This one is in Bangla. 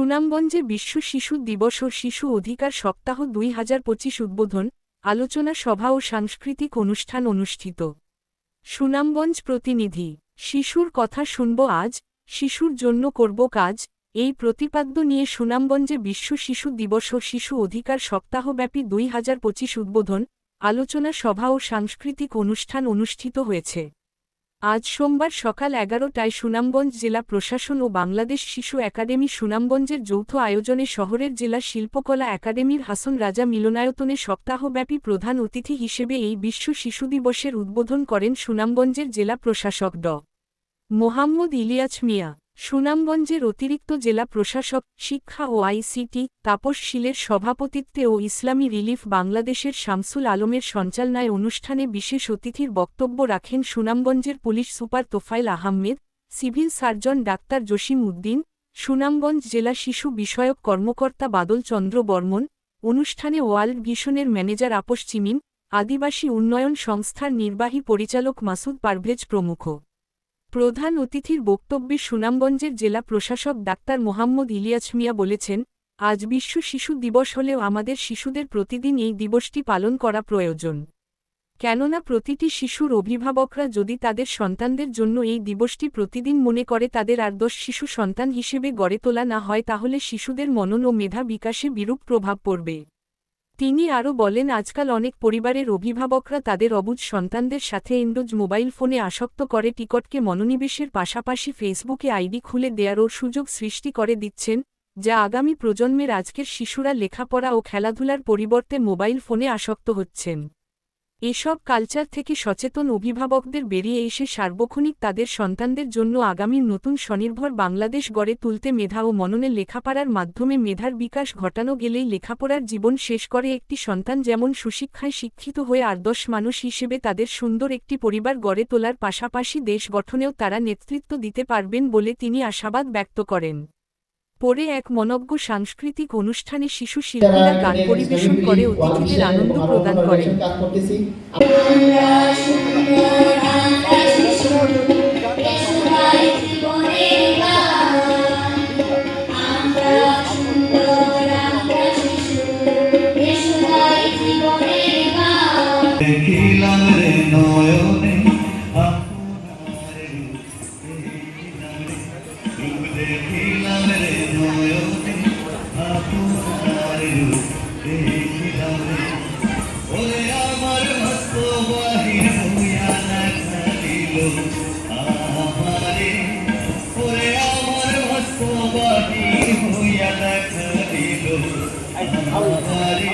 সুনামগঞ্জে বিশ্ব শিশু দিবস ও শিশু অধিকার সপ্তাহ দুই হাজার পঁচিশ উদ্বোধন, আলোচনা সভা ও সাংস্কৃতিক অনুষ্ঠান অনুষ্ঠিত। সুনামগঞ্জ প্রতিনিধি, শিশুর কথা শুনব আজ, শিশুর জন্য করব কাজ, এই প্রতিপাদ্য নিয়ে সুনামগঞ্জে বিশ্ব শিশু দিবস ও শিশু অধিকার সপ্তাহব্যাপী দুই হাজার পঁচিশ উদ্বোধন, আলোচনা সভা ও সাংস্কৃতিক অনুষ্ঠান অনুষ্ঠিত হয়েছে। আজ সোমবার সকাল এগারোটায় সুনামগঞ্জ জেলা প্রশাসন ও বাংলাদেশ শিশু একাডেমি সুনামগঞ্জের যৌথ আয়োজনে শহরের জেলা শিল্পকলা একাডেমির হাসন রাজা মিলনায়তনে সপ্তাহব্যাপী প্রধান অতিথি হিসেবে এই বিশ্ব শিশু দিবসের উদ্বোধন করেন সুনামগঞ্জের জেলা প্রশাসক ড. মোহাম্মদ ইলিয়াছ মিয়া। সুনামগঞ্জের অতিরিক্ত জেলা প্রশাসক, শিক্ষা ও আইসিটি, তাপস শীলের সভাপতিত্বে ও ইসলামী রিলিফ বাংলাদেশের শামসুল আলমের সঞ্চালনায় অনুষ্ঠানে বিশেষ অতিথির বক্তব্য রাখেন সুনামগঞ্জের police super Tofail Ahmed, civil surgeon doctor Jasim Uddin, Sunamganj জেলা শিশু বিষয়ক কর্মকর্তা বাদল চন্দ্র বর্মন, অনুষ্ঠানে ওয়ার্ল্ড ভিশনের ম্যানেজার আপোষ চিমিন, আদিবাসী উন্নয়ন সংস্থার নির্বাহী পরিচালক মাসুদ পারভেজ প্রমুখ। প্রধান অতিথির বক্তব্যে সুনামগঞ্জের জেলা প্রশাসক ডাক্তার মোহাম্মদ ইলিয়াস মিয়া বলেছেন, আজ বিশ্ব শিশু দিবস হলেও আমাদের শিশুদের প্রতিদিন এই দিবসটি পালন করা প্রয়োজন। কেননা প্রতিটি শিশুর অভিভাবকরা যদি তাদের সন্তানদের জন্য এই দিবসটি প্রতিদিন মনে করে তাদের আদর্শ শিশু সন্তান হিসেবে গড়ে তোলা না হয় তাহলে শিশুদের মনন ও মেধা বিকাশে বিরূপ প্রভাব পড়বে। তিনি আরও বলেন, আজকাল অনেক পরিবারের অভিভাবকরা তাদের অবুজ সন্তানদের সাথে এন্ডোজ মোবাইল ফোনে আসক্ত করে, টিকটকে মনোনিবেশের পাশাপাশি ফেসবুকে আইডি খুলে দেয়ারও সুযোগ সৃষ্টি করে দিচ্ছেন, যা আগামী প্রজন্মের আজকের শিশুরা লেখাপড়া ও খেলাধুলার পরিবর্তে মোবাইল ফোনে আসক্ত হচ্ছেন। এসব কালচার থেকে সচেতন অভিভাবকদের বেরিয়ে এসে সার্বক্ষণিক তাদের সন্তানদের জন্য আগামীর নতুন স্বনির্ভর বাংলাদেশ গড়ে তুলতে মেধা ও মননে লেখাপড়ার মাধ্যমে মেধার বিকাশ ঘটানো গেলেই লেখাপড়ার জীবন শেষ করে একটি সন্তান যেমন সুশিক্ষায় শিক্ষিত হয়ে আদর্শ মানুষ হিসেবে তাদের সুন্দর একটি পরিবার গড়ে তোলার পাশাপাশি দেশ গঠনেও তারা নেতৃত্ব দিতে পারবেন বলে তিনি আশাবাদ ব্যক্ত করেন। পরে এক মনজ্ঞ সাংস্কৃতিক অনুষ্ঠানে শিশু শিল্পীরা গান পরিবেশন করে, অতিথিদের আনন্দ প্রদান করেন দেখিলাম রে নয়নে দেখিলাম রে নয়নে আপনার দেখিলাম। ওরে আমার মস্ত বাহির হইয়া দেখা দিল আমারে ওরে আমার মস্ত বাহির হইয়া দেখা দিল আমারে